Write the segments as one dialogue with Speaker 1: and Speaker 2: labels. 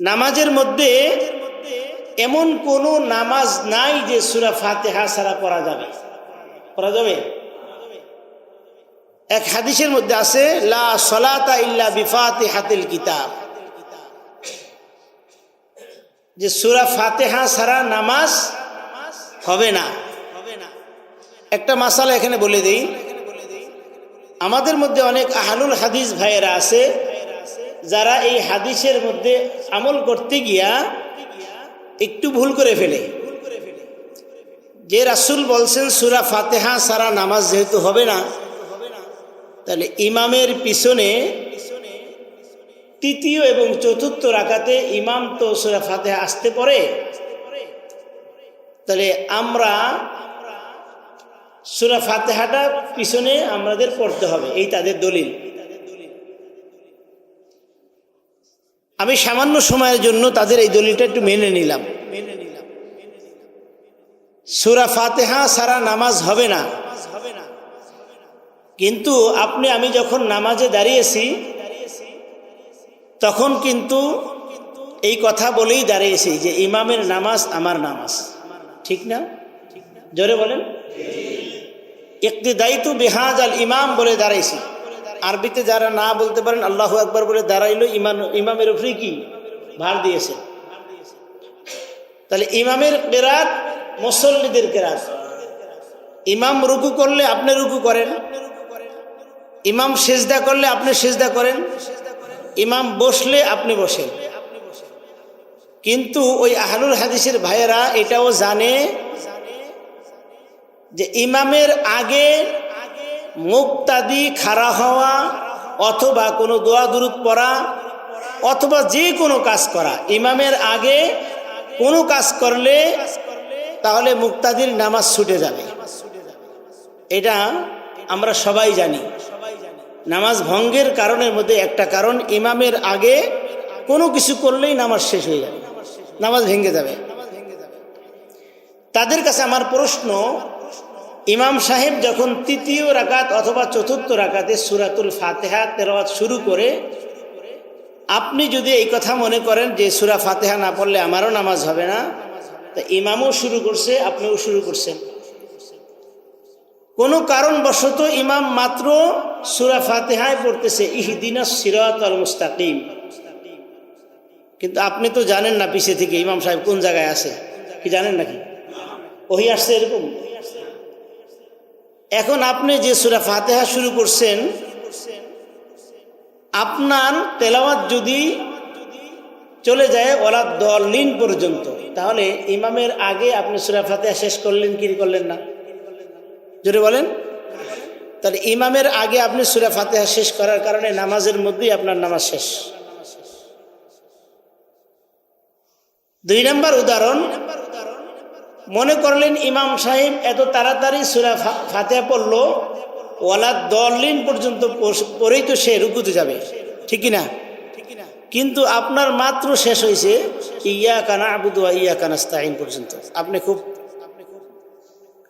Speaker 1: নামাজের মধ্যে এমন কোন নামাজ নাই যে সুরা ফাতেহা ছাড়া পড়া যাবে। পড়া যাবে? এক হাদিসের মধ্যে আছে, লা সলাতা ইল্লা বিফাতে হাতিল কিতাব। যে সুরা ফাতেহা ছাড়া নামাজ হবে না। একটা মাসালা এখানে বলে দিই। আমাদের মধ্যে অনেক আহালুল হাদিস ভাইয়েরা আছে যারা এই হাদিসের মধ্যে আমল করতে গিয়া একটু ভুল করে ফেলে। যে রাসুল বলছেন, সুরা ফাতেহা সারা নামাজ যেহেতু হবে না, তাহলে ইমামের পিছনে তৃতীয় এবং চতুর্থ রাখাতে ইমাম তো সুরা ফাতেহা আসতে পরে। তাহলে আমরা সুরা ফাতেহাটা পিছনে আমাদের পড়তে হবে, এই তাদের দলিল। আমি সামান্য সময়ের জন্য তাদের এই দলিলটা একটু মেনে নিলাম। মেনে নিলাম সুরা ফাতেহা সারা নামাজ হবে না। কিন্তু আপনি, আমি যখন নামাজে দাঁড়িয়েছি, তখন কিন্তু এই কথা বলেই দাঁড়িয়েছি যে ইমামের নামাজ আমার নামাজ। ঠিক না? জোরে বলেন। একটি দায়িত্ব বেহাজ আল ইমাম বলে দাঁড়াইছি। আরবিতে যারা না বলতে পারেন, আল্লাহ একবার বলে দাঁড়াইলো, ইমান, ইমামের উপরে কি? ভার দিয়েছে। তাহলে ইমামের কেরাত, মুসল্লিদের কেরাত। ইমাম রুকু করলে আপনি রুকু করেন। ইমাম সেজদা করলে আপনি সেজদা করেন। ইমাম বসলে আপনি বসেন। কিন্তু ওই আহলুল হাদিসের ভাইয়েরা এটাও জানে যে ইমামের আগে মুক্তাদি খাড়া হওয়া অথবা কোনো দোয়া দুরুদ পড়া অথবা যে কোনো কাজ করা। ইমামের আগে কোনো কাজ করলে তাহলে মুক্তাদির নামাজ ছুটে যাবে। এটা আমরা সবাই জানি। নামাজ ভঙ্গের কারণের মধ্যে একটা কারণ, ইমামের আগে কোনো কিছু করলেই নামাজ শেষ হয়ে যাবে। নামাজ ভেঙে যাবে। তাদের কাছে আমার প্রশ্ন ইমাম সাহেব যখন তৃতীয় রাকাত অথবা চতুর্থ রাকাতে সুরাতুল ফাতেহা তেরোয়াত শুরু করে, আপনি যদি এই কথা মনে করেন যে সুরা ফাতেহা না পড়লে আমারও নামাজ হবে না, তা ইমামও শুরু করছে, আপনিও শুরু করছেন। কোনো কারণবশত ইমাম মাত্র সুরা ফাতেহায় পড়তেছে ইহদিনা সিরাত আল মুস্তাকিম। কিন্তু আপনি তো জানেন না পিছে থেকে ইমাম সাহেব কোন জায়গায় আছে, কি জানেন নাকি? ওহি আসছে এরকম? এখন আপনি যে সুরা ফাতেহা শুরু করছেন, আপনার তেলাওয়াত যদি চলে যায় ওলা দলিন পর্যন্ত, তাহলে ইমামের আগে আপনি সুরা ফাতেহা শেষ করলেন, কি করলেন না? জোরে বলেন। তাহলে ইমামের আগে আপনি সুরা ফাতেহা শেষ করার কারণে নামাজের মধ্যেই আপনার নামাজ শেষ। দুই নম্বর উদাহরণ মনে করলেন ইমাম সাহেব এত তাড়াতাড়ি সুরা ফাতেহা পড়ল, ওয়ালা দলিন পর্যন্ত পরেই তো সে রুকুতে যাবে। ঠিক না কিন্তু আপনার মাত্র শেষ হয়েছে ইয়া কানা আবুদুয়া ইয়া কানাস্তাইন পর্যন্ত। আপনি খুব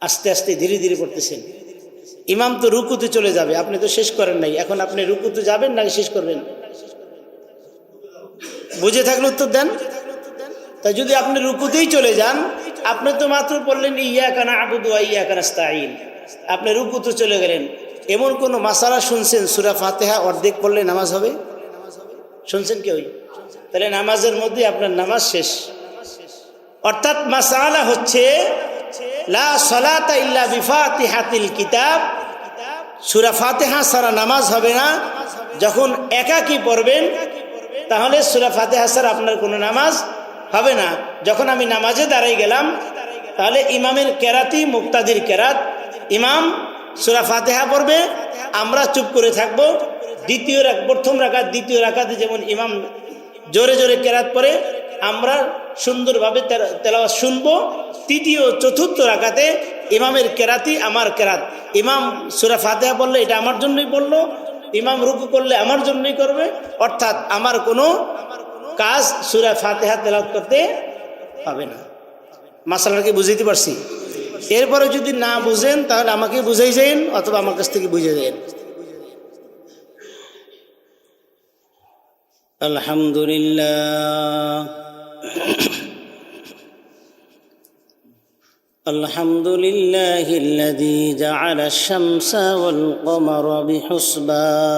Speaker 1: আস্তে আস্তে ধীরে ধীরে পড়তেছেন। ইমাম তো রুকুতে চলে যাবে, আপনি তো শেষ করেন নাই। এখন আপনি রুকুতে যাবেন নাকি শেষ করবেন? বুঝে থাকলে উত্তর দেন। তাই যদি আপনি রুকুতেই চলে যান আপনি তো মাত্র বললেন ইয়া কানা আবুদুয়া ইয়া কানাস্তাইন আপনি রুকুতে চলে গেলেন। এমন কোনো মাসালা শুনছেন? সুরা ফাতেহা অর্ধেক পড়লে নামাজ হবে? শুনছেন কেউ তাহলে নামাজের মধ্যে আপনার নামাজ শেষ। অর্থাৎ মাসালা হচ্ছে, লা সলাতা ইল্লা বিফাতিহাতিল কিতাব সুরা ফাতেহা সারা নামাজ হবে না। যখন একাকি পড়বেন, তাহলে সুরা ফাতেহা সারা আপনার কোনো নামাজ হবে না। যখন আমি নামাজে দাঁড়াই গেলাম, তাহলে ইমামের কেরাতি, মুক্তাদির কেরাত। ইমাম সুরা ফাতেহা পড়বে, আমরা চুপ করে থাকব। দ্বিতীয় প্রথম রাখাত দ্বিতীয় রাখাতে যেমন ইমাম জোরে জোরে কেরাত পরে আমরা সুন্দরভাবে তেলাওয়াত শুনব। তৃতীয়, চতুর্থ রাখাতে ইমামের কেরাতি, আমার কেরাত। ইমাম সুরা ফাতেহা বললে এটা আমার জন্যই বলল ইমাম রুকু করলে আমার জন্যই করবে। অর্থাৎ আমার কোনো কাজ সুরা ফাতেহা তেলাওয়াত করতে হবে না মাসালাকে বুঝাইতে পারছি এরপরে যদি না বুঝেন তাহলে আমাকে বুঝাই যাইন অথবা আমার কাছ থেকে বুঝে যাইন الحمد لله الحمد لله الذي جعل الشمس والقمر بحسبان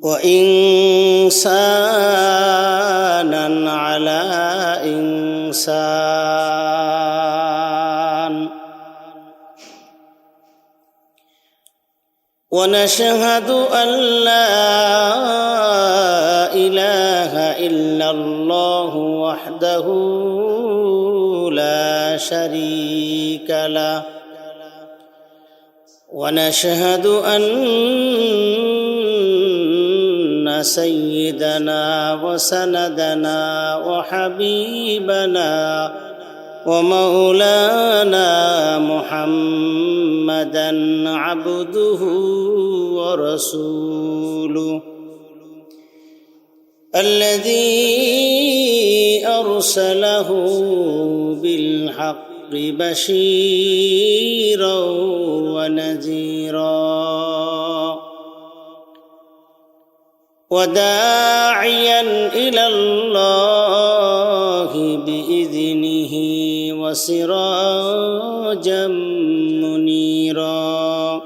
Speaker 1: وإنسانا على إنسان. ونشهد أن لا إله إلا الله وحده لا شريك له. ونشهد أن سيدنا وسندنا وحبيبنا ومولانا محمدا عبده ورسوله الذي أرسله بالحق بشيرا ونذيرا وداعيا إلى الله بإذنه وسراجا منيرا.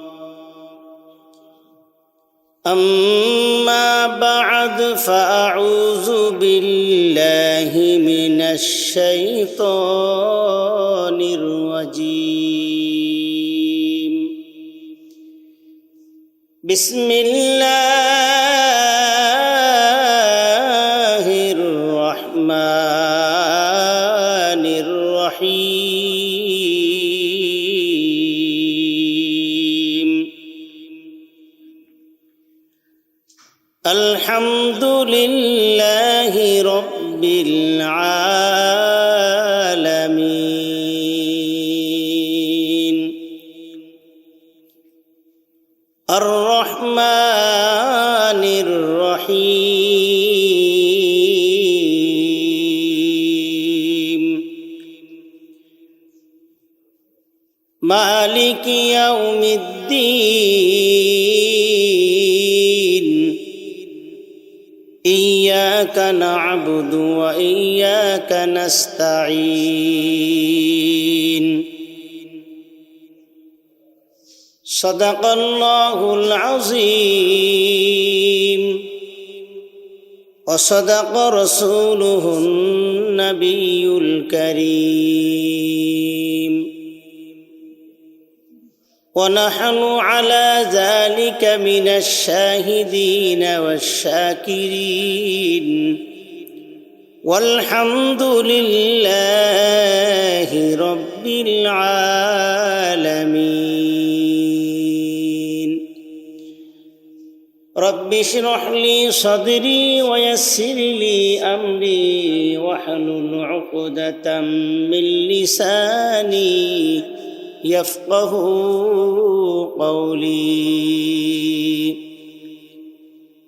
Speaker 1: أما بعد فأعوذ بالله من الشيطان الرجيم. بسم الله مالك يوم الدين. إياك نعبد وإياك نستعين. صدق الله العظيم. وصدق رسوله النبي الكريم. ونحن على ذلك من الشاهدين والشاكرين. والحمد لله رب العالمين. رب اشرح لي صدري ويسر لي أمري واحلل عقدة من لساني يفقه قولي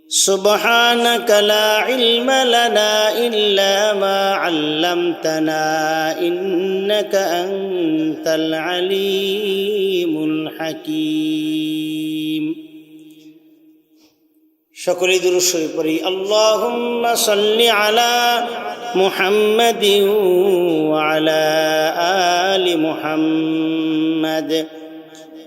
Speaker 1: سبحانك لا علم لنا الا ما علمتنا انك انت العليم الحكيم সকলে দুরুশই পড়ি আল্লাহুম্মা সাল্লি আলা মুহাম্মাদিন ওয়া আলা আলি মুহাম্মাদ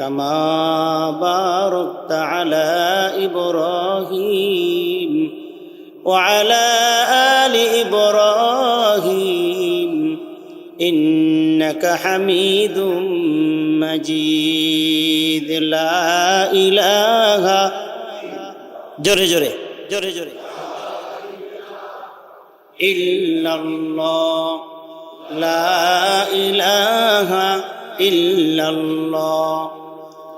Speaker 1: كما باركت على إبراهيم وعلى آل إبراهيم إنك حميد مجيد لا إله جري جري جري جري إلا الله لا إله إلا الله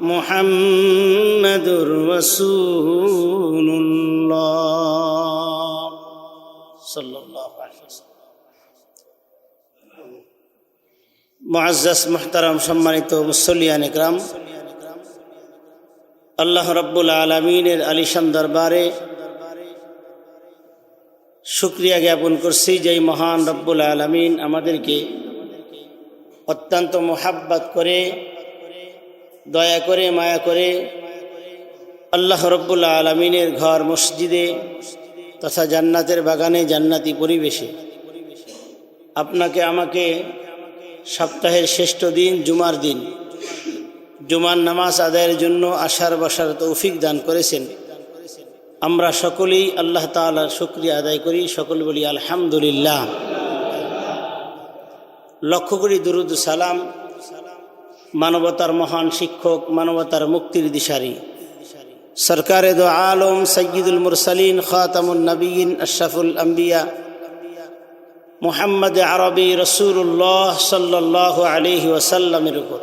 Speaker 1: মুহাম্মাদুর রাসূলুল্লাহ। সাল্লাল্লাহু আলাইহি ওয়াসাল্লাম। মুআজ্জাজ, মুহতারাম, সম্মানিত মুসল্লিয়ান ইকরাম। আল্লাহ রব্বুল আলমিনের আলিশান দরবারে শুক্রিয়া জ্ঞাপন করছি যে মহান রব্বুল আলমিন আমাদেরকে অত্যন্ত মোহাব্বত করে দয়া করে, মায়া করে আল্লাহ রব্বুল আলমিনের ঘর মসজিদে তথা জান্নাতের বাগানে জান্নাতি পরিবেশে আপনাকে আমাকে সপ্তাহের শ্রেষ্ঠ দিন জুমার দিন, জুমার নামাজ আদায়ের জন্য আশার বসার তৌফিক দান করেছেন। আমরা সকলেই আল্লাহ তালার শুক্রিয়া আদায় করি, সকল বলি আলহামদুলিল্লাহ। লক্ষ্য করি দুরুদ সালাম মানবতার মহান শিক্ষক, মানবতার মুক্তির দিশারি। সরকারে দো আলম সৈয়দুল মুরসালিন খাতামুল নবীন আশরাফুল আম্বিয়া। মোহাম্মদ আরবি রসুল্লাহ সাল্লাহ আলিহি ওসাল্লামের উপর।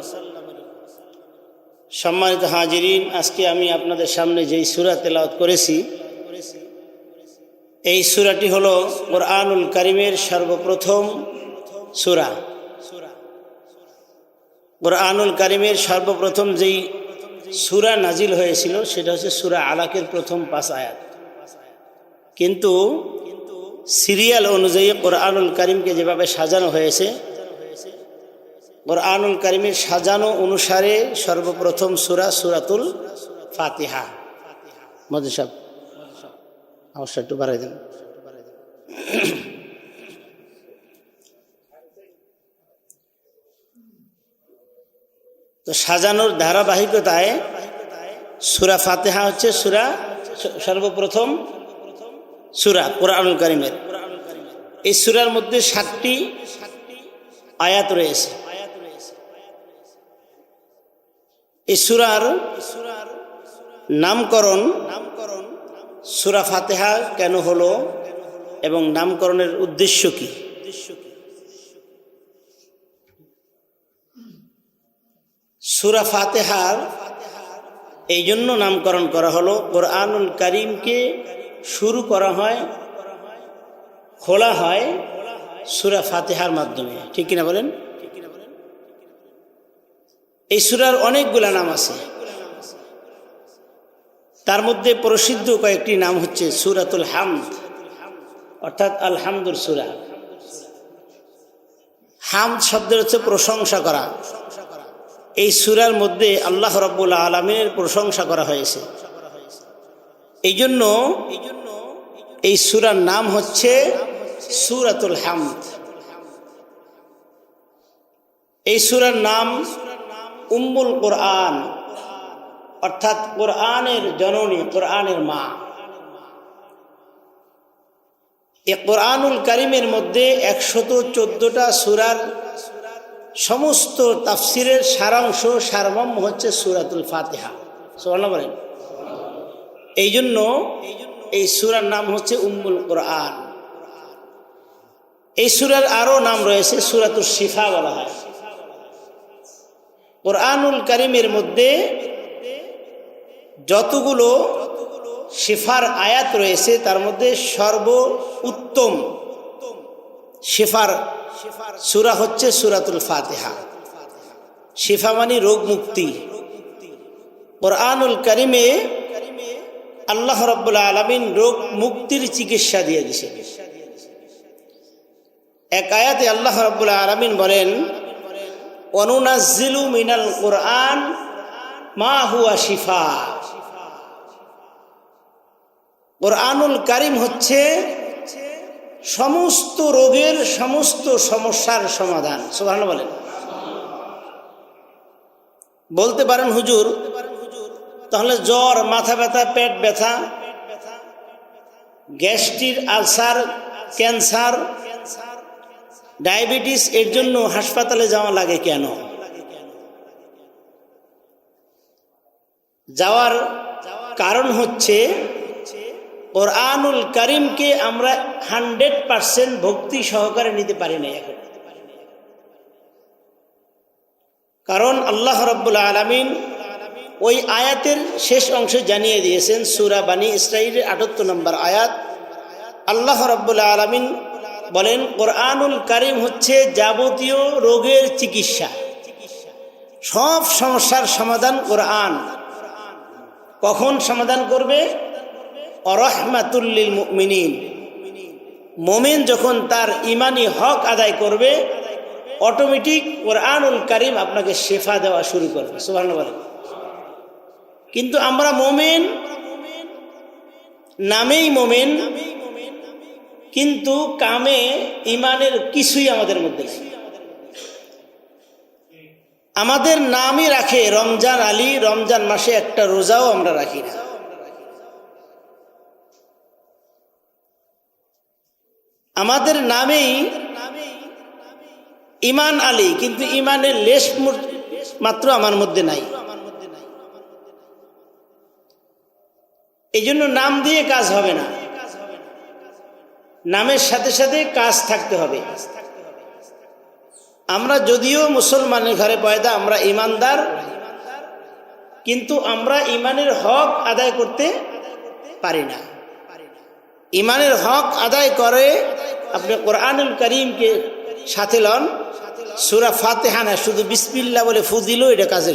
Speaker 1: সম্মানিত হাজিরিন, আজকে আমি আপনাদের সামনে যেই সুরা তেলাওয়াত করেছি, এই সুরাটি হল কোরআনুল করিমের সর্বপ্রথম সুরা। কোরআনুল করিমের সর্বপ্রথম যেই সুরা নাজিল হয়েছিল, সেটা হচ্ছে সুরা আলাকের প্রথম পাঁচ আয়াত। কিন্তু সিরিয়াল অনুযায়ী কোরআনুল করিমকে যেভাবে সাজানো হয়েছে, কোরআনুল করিমের সাজানো অনুসারে সর্বপ্রথম সুরা সুরাতুল ফাতিহা। মধু সাহেব অবশ্যই একটু বাড়াই দেন। তো সাজানোর ধারাবাহিকতায় সুরা ফাতেহা হচ্ছে সুরা সর্বপ্রথম সুরা কোরআনুল করিমের। এই সুরার মধ্যে সাতটি আয়াত রয়েছে। এই সুরার নামকরণ নামকরণ সুরা ফাতেহা কেন হলো এবং নামকরণের উদ্দেশ্য কি? সুরা ফাতেহার এই জন্য নামকরণ করা হলো। কোরআনুল করিমকে শুরু করা হয়, খোলা হয় সুরা ফাতেহার মাধ্যমে। ঠিক কিনা বলেন? এই সুরার অনেকগুলা নাম আছে। তার মধ্যে প্রসিদ্ধ কয়েকটি নাম হচ্ছে সুরাতুল হামদ, অর্থাৎ আলহামদুর সুরা। হামদ শব্দের হচ্ছে প্রশংসা করা। এই সুরার মধ্যে আল্লাহ রব্বুল আলমিনের প্রশংসা করা হয়েছে। এই জন্য এই সুরার নাম হচ্ছে সুরাতুল হামদ। এই সুরার নাম উম্মুল কোরআন, অর্থাৎ কোরআনের জননী, কোরআনের মা। এ কোরআনুল করিমের মধ্যে একশত চোদ্দটা সুরার সমস্ত তাফসিরের সারাংশ সারমর্ম হচ্ছে সুরাতুল ফাতেহা। বলেন। এই জন্য এই সুরার নাম হচ্ছে উম্মুল কোরআন। এই সুরার আরও নাম রয়েছে সুরাতুল শিফা বলা হয়। কোরআনুল করিমের মধ্যে যতগুলো শিফার আয়াত রয়েছে, তার মধ্যে সর্ব উত্তম শিফার সুরা হচ্ছে সুরাতুল ফাতেহা। শিফা মানে রোগ মুক্তি। কোরআনুল করিমে আল্লাহ রব্বুল্লা আলমিন রোগ মুক্তির চিকিৎসা দিয়ে দিছে এক আয়াতে আল্লাহ রাব্বুল আলামিন বলেন অনুনাজ্জিলু মিনাল কোরআন মা হুয়া শিফা। কোরআনুল কারিম হচ্ছে সমস্ত রোগের সমস্ত সমস্যার সমাধান। সুবহান বলেন। বলতে পারেন হুজুর, তাহলে জ্বর, মাথা ব্যথা, পেট ব্যথা গ্যাস্ট্রির আলসার, ক্যান্সার, ডায়াবেটিস, এর জন্য হাসপাতালে যাওয়া লাগে কেন? যাওয়ার কারণ হচ্ছে কোরআনুল করিমকে আমরা হান্ড্রেড পারসেন্ট ভক্তি সহকারে নিতে পারি না এখন। কারণ আল্লাহ রব্বুল আলমিন ওই আয়াতের শেষ অংশে জানিয়ে দিয়েছেন, সুরা বানী ইসরাইলের আটাত্তর নম্বর আয়াত। আল্লাহ রব্বুল আলমিন বলেন, কোরআনুল করিম হচ্ছে যাবতীয় রোগের চিকিৎসা। সব সমস্যার সমাধান কোরআন। কখন সমাধান করবে? অরহমাতুল্লিল মুমিনিন। মোমেন যখন তার ইমানি হক আদায় করবে অটোমেটিক কোরআনুল কারিম আপনাকে শেফা দেওয়া শুরু করবে। সুভান কিন্তু আমরা মোমেন, নামেই মোমেন, কিন্তু কামে ইমানের কিছুই আমাদের মধ্যে আমাদের নামই রাখে রমজান আলী, রমজান মাসে একটা রোজাও আমরা রাখি না। আমাদের নামেই ইমান আলী, কিন্তু ইমানের লেশ মাত্র আমার মধ্যে নাই। এই জন্য নাম দিয়ে কাজ হবে না। নামের সাথে সাথে কাজ থাকতে হবে। আমরা যদিও মুসলমানের ঘরে পয়দা, আমরা ইমানদার, কিন্তু আমরা ইমানের হক আদায় করতে পারি না। ইমানের হক আদায় করে আপনি কোরআনুল করিমকে সাথে লন। সুরা ফাতেহানা শুধু বিসমিল্লা বলে ফু দিল, এটা কাজে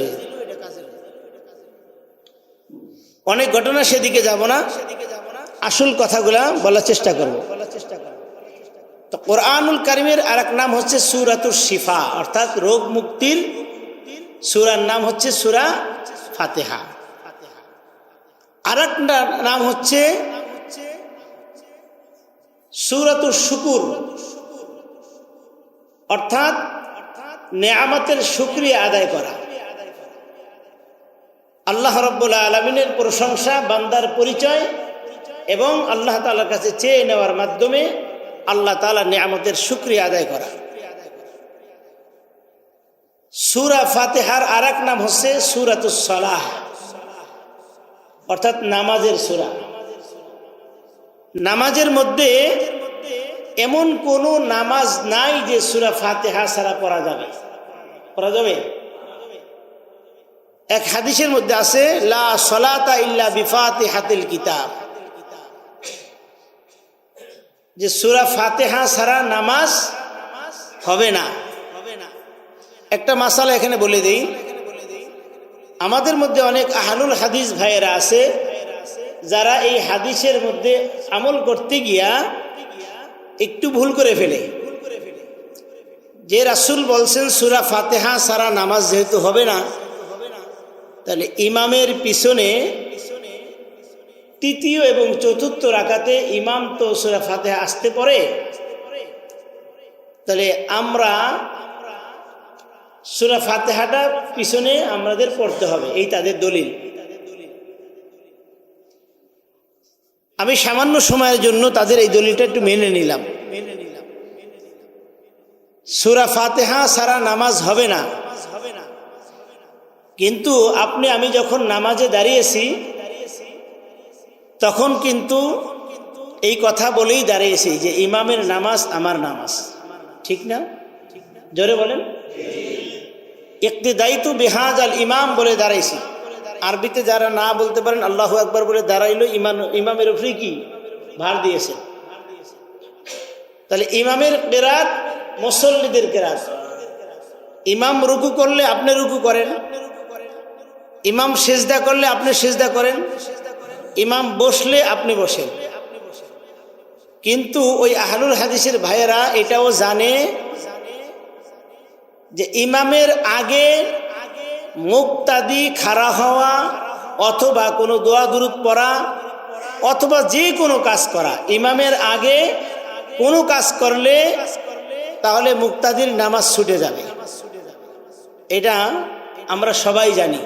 Speaker 1: অনেক ঘটনা সেদিকে যাব না। আসল কথাগুলা বলার চেষ্টা করব। তো কোরআনুল করিমের আর নাম হচ্ছে সুরাতুর শিফা, অর্থাৎ রোগ মুক্তির সুরার নাম হচ্ছে সুরা ফাতেহা। আর নাম হচ্ছে সুরাতুর শুকুর। অর্থাৎ নেয়ামতের শুক্রিয়া আদায় করা। আল্লাহ রব্বুল্লা আলমিনের প্রশংসা, বান্দার পরিচয় এবং আল্লাহ তালার কাছে চেয়ে নেওয়ার মাধ্যমে আল্লাহ তালা নিয়ামতের শুক্রিয়া আদায় করা। সুরা ফাতেহার আর এক নাম হচ্ছে সুরাতুসলাহ অর্থাৎ নামাজের সুরা। নামাজের মধ্যে এমন কোন নামাজ নাই যে সুরা ফাতেহা ছাড়া পড়া যাবে। পড়া যাবে? এক হাদিসের মধ্যে আছে, লা সলাতা ইল্লা বিফাতে হাতিল কিতাব। যে সুরা ফাতেহা ছাড়া নামাজ হবে না। একটা মাসালা এখানে বলে দিই। আমাদের মধ্যে অনেক আহানুল হাদিস ভাইয়েরা আছে যারা এই হাদিসের মধ্যে আমল করতে গিয়া একটু ভুল করে ফেলে। যে রাসুল বলছেন, সুরা ফাতেহা সারা নামাজ যেহেতু হবে না, তাহলে ইমামের পিছনে তৃতীয় এবং চতুর্থ রাখাতে ইমাম তো সুরা ফাতেহা আসতে পরে। তাহলে আমরা সুরা ফাতেহাটা পিছনে আমাদের পড়তে হবে, এই তাদের দলিল। আমি সামান্য সময়ের জন্য তাদের এই দলিলটা একটু মেনে নিলাম। মেনে নিলাম সুরা ফাতেহা সারা নামাজ হবে না। কিন্তু আপনি, আমি যখন নামাজে দাঁড়িয়েছি, তখন কিন্তু এই কথা বলেই দাঁড়িয়েছি যে ইমামের নামাজ আমার নামাজ। ঠিক না? জোরে বলেন? একটি দায়িত্ব বেহাজ আল ইমাম বলে দাঁড়াইছি। আরবিতে যারা না বলতে পারেন, আল্লাহ একবার বলে দাঁড়াইলো, ইমান, ইমামের উপরে কি? ভার দিয়েছে। তাহলে ইমামের কেরাত, মুসল্লিদের কেরাত। ইমাম রুকু করলে আপনি রুকু করেন। ইমাম সেজদা করলে আপনি সেজদা করেন। ইমাম বসলে আপনি বসেন। কিন্তু ওই আহলুল হাদিসের ভাইয়েরা এটাও জানে যে ইমামের আগে মুক্তাদি খাড়া হওয়া অথবা কোনো দোয়া দুরুদ পড়া অথবা যে কোনো কাজ করা। ইমামের আগে কোনো কাজ করলে তাহলে মুক্তাদির নামাজ ছুটে যাবে। এটা আমরা সবাই জানি।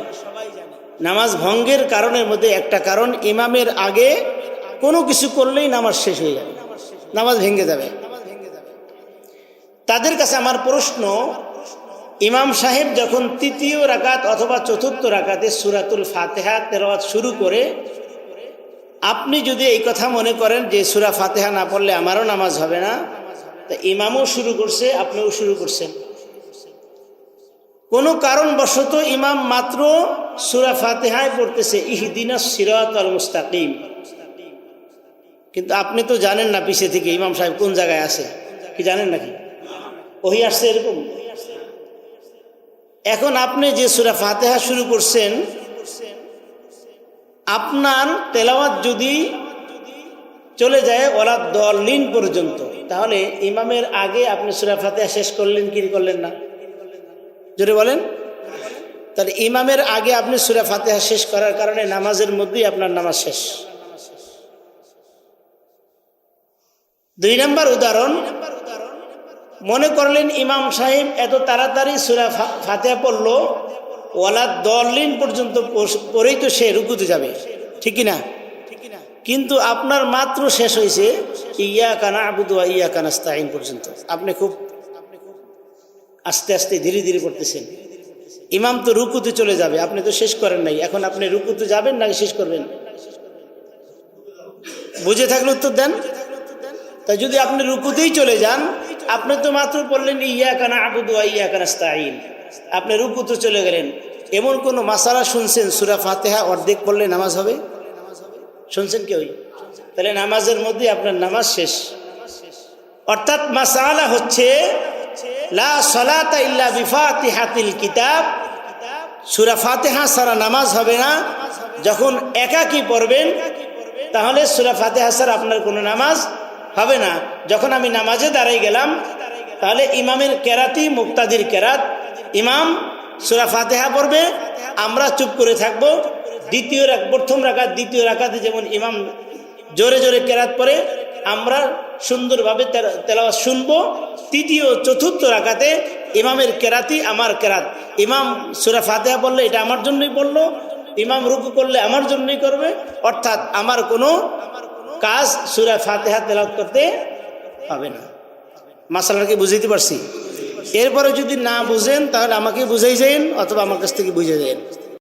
Speaker 1: নামাজ ভঙ্গের কারণের মধ্যে একটা কারণ, ইমামের আগে কোনো কিছু করলেই নামাজ শেষ হয়ে যাবে। নামাজ ভেঙে যাবে। তাদের কাছে আমার প্রশ্ন ইমাম সাহেব যখন তৃতীয় রাকাত অথবা চতুর্থ রাকাতে সুরাতুল ফাতেহা তেরোয়াত শুরু করে, আপনি যদি এই কথা মনে করেন যে সুরা ফাতেহা না পড়লে আমারও নামাজ হবে না, তা ইমামও শুরু করছে, আপনিও শুরু করছেন। কোনো কারণবশত ইমাম মাত্র সুরা ফাতেহায় পড়তেছে ইহদিনা সিরাত আল মুস্তাকিম। কিন্তু আপনি তো জানেন না পিছে থেকে ইমাম সাহেব কোন জায়গায় আছে, কি জানেন নাকি? ওহি আসছে এরকম? এখন আপনি যে সুরা ফাতেহা শুরু করছেন, আপনার তেলাওয়াত যদি চলে যায় ওরা দলিন পর্যন্ত, তাহলে ইমামের আগে আপনি সুরা ফাতেহা শেষ করলেন, কি করলেন না? জোরে বলেন। তাহলে ইমামের আগে আপনি সুরা ফাতেহা শেষ করার কারণে নামাজের মধ্যেই আপনার নামাজ শেষ। দুই নম্বর উদাহরণ মনে করলেন ইমাম সাহেব এত তাড়াতাড়ি সুরা ফাতেহা পড়ল, ওয়ালা দলিন পর্যন্ত পরেই তো সে রুকুতে যাবে। ঠিক না কিন্তু আপনার মাত্র শেষ হয়েছে ইয়া কানা আবুদুয়া ইয়া কানাস্তাইন পর্যন্ত। আপনি খুব আস্তে আস্তে ধীরে ধীরে পড়তেছেন। ইমাম তো রুকুতে চলে যাবে, আপনি তো শেষ করেন নাই। এখন আপনি রুকুতে যাবেন নাকি শেষ করবেন? বুঝে থাকলে উত্তর দেন। তাই যদি আপনি রুকুতেই চলে যান আপনি তো মাত্র বললেন ইয়া কানা আবুদুয়া ইয়া কানাস্তাইন আপনি রুকুতে চলে গেলেন। এমন কোনো মাসালা শুনছেন? সুরা ফাতেহা অর্ধেক পড়লে নামাজ হবে? শুনছেন কেউই তাহলে নামাজের মধ্যে আপনার নামাজ শেষ। অর্থাৎ মাসালা হচ্ছে, লা কিতাব সুরা সারা নামাজ হবে না। যখন একাকি পড়বেন, তাহলে সুরা ফাতেহা সারা আপনার কোনো নামাজ হবে না। যখন আমি নামাজে দাঁড়াই গেলাম, তাহলে ইমামের কেরাতি, মুক্তাদির কেরাত। ইমাম সুরা ফাতেহা পড়বে, আমরা চুপ করে থাকব। দ্বিতীয় প্রথম রাখাত দ্বিতীয় রাখাতে যেমন ইমাম জোরে জোরে কেরাত পরে আমরা সুন্দরভাবে তেলাওয়াত শুনব। তৃতীয়, চতুর্থ রাখাতে ইমামের কেরাতি, আমার কেরাত। ইমাম সুরা ফাতেহা পড়লে এটা আমার জন্যই পড়ল, ইমাম রুকু করলে আমার জন্যই করবে। অর্থাৎ আমার কোনো কাজ সুরা ফাতেহা তেলাওত করতে হবে না। মাসালাকে বুঝাইতে পারছি? এরপরে যদি না বুঝেন, তাহলে আমাকে বুঝাই যাইন অথবা আমার কাছ থেকে বুঝে যাইন।